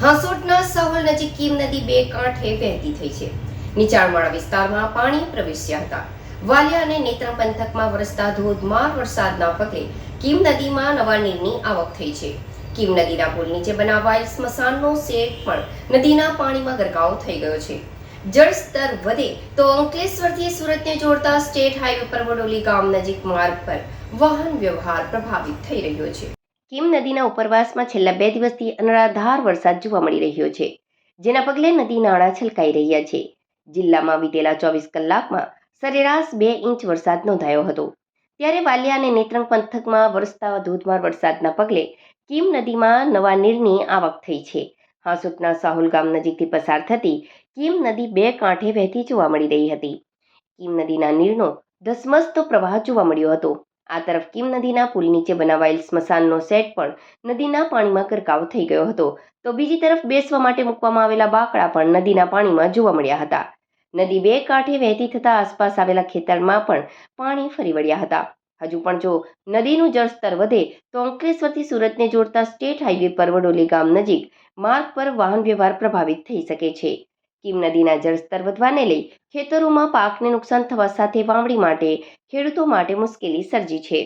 હાંસોટના સાહોલ નજીક કીમ નદી બે કાંઠે વહેતી થઈ છે. નીચાણવાળા વિસ્તારમાં પાણી પ્રવેશ્યા હતા. વાલિયા અને નેત્રમ પંથકમાં વરસતા ધોધમાર વરસાદના પગલે કીમ નદીમાં નવા નીરની આવક થઈ છે. કીમ નદીના પુલ નીચે બનાવાયેલ સ્મશાનનો શેડ પણ નદીના પાણીમાં ગરકાવ થઈ ગયો છે. જળસ્તર વધે તો અંકલેશ્વરથી સુરતને જોડતા સ્ટેટ હાઈવે પર વડોલી ગામ નજીક માર્ગ પર વાહન વ્યવહાર પ્રભાવિત થઈ રહ્યો છે. કીમ નદીના ઉપરવાસમાં છેલ્લા બે દિવસથી અનરાધાર વરસાદ જોવા મળી રહ્યો છે, જેના પગલે નદી નાળા છલકાઈ રહ્યા છે. જિલ્લામાં વીતેલા ચોવીસ કલાકમાં સરેરાશ બે ઇંચ વરસાદ નોંધાયો હતો. ત્યારે વાલિયા અને નેત્રંગ પંથકમાં વરસતા ધોધમાર વરસાદના પગલે કીમ નદીમાં નવા નીરની આવક થઈ છે. હાંસુટના સાહુલ ગામ નજીકથી પસાર થતી કીમ નદી બે કાંઠે વહેતી જોવા મળી રહી હતી. કીમ નદીના નીરનો ધસમસતો પ્રવાહ જોવા મળ્યો હતો. આ તરફ કિમ નદીના પુલ નીચે બનાવાયેલ સ્મશાનનો સેટ પણ નદીના પાણીમાં ગરકાવ થઈ ગયો હતો. તો બીજી તરફ બેસવા માટે મૂકવામાં આવેલા બાકડા પણ નદીના પાણીમાં જોવા મળ્યા હતા. નદી બે કાંઠે વહેતી થતા આસપાસ આવેલા ખેતરમાં પણ પાણી ફરી વળ્યા હતા. હજુ પણ જો નદીનું જળસ્તર વધે, તો અંકલેશ્વરથી સુરતને જોડતા સ્ટેટ હાઈવે પરવડોલી ગામ નજીક માર્ગ પર વાહન વ્યવહાર પ્રભાવિત થઈ શકે છે. કીમ નદીના જળસ્તર વધવાને લઈ ખેતરોમાં પાકને નુકસાન થવા સાથે વાવણી માટે ખેડૂતો માટે મુશ્કેલી સર્જી છે.